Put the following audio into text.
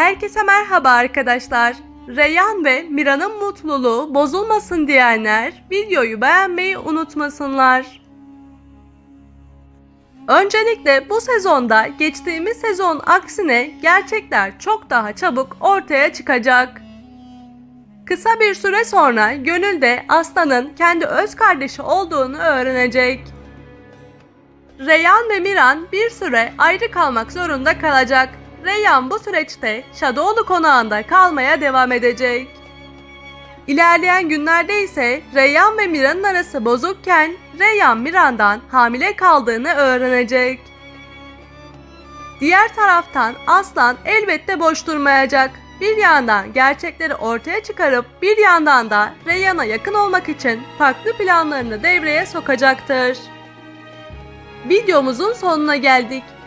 Herkese merhaba arkadaşlar. Reyhan ve Mira'nın mutluluğu bozulmasın diyenler videoyu beğenmeyi unutmasınlar. Öncelikle bu sezonda geçtiğimiz sezon aksine gerçekler çok daha çabuk ortaya çıkacak. Kısa bir süre sonra Gönül de Aslan'ın kendi öz kardeşi olduğunu öğrenecek. Reyhan ve Miran bir süre ayrı kalmak zorunda kalacak. Reyhan bu süreçte Şadoğlu konağında kalmaya devam edecek. İlerleyen günlerde ise Reyhan ve Miran'ın arası bozukken Reyhan Miran'dan hamile kaldığını öğrenecek. Diğer taraftan Aslan elbette boş durmayacak. Bir yandan gerçekleri ortaya çıkarıp bir yandan da Reyhan'a yakın olmak için farklı planlarını devreye sokacaktır. Videomuzun sonuna geldik.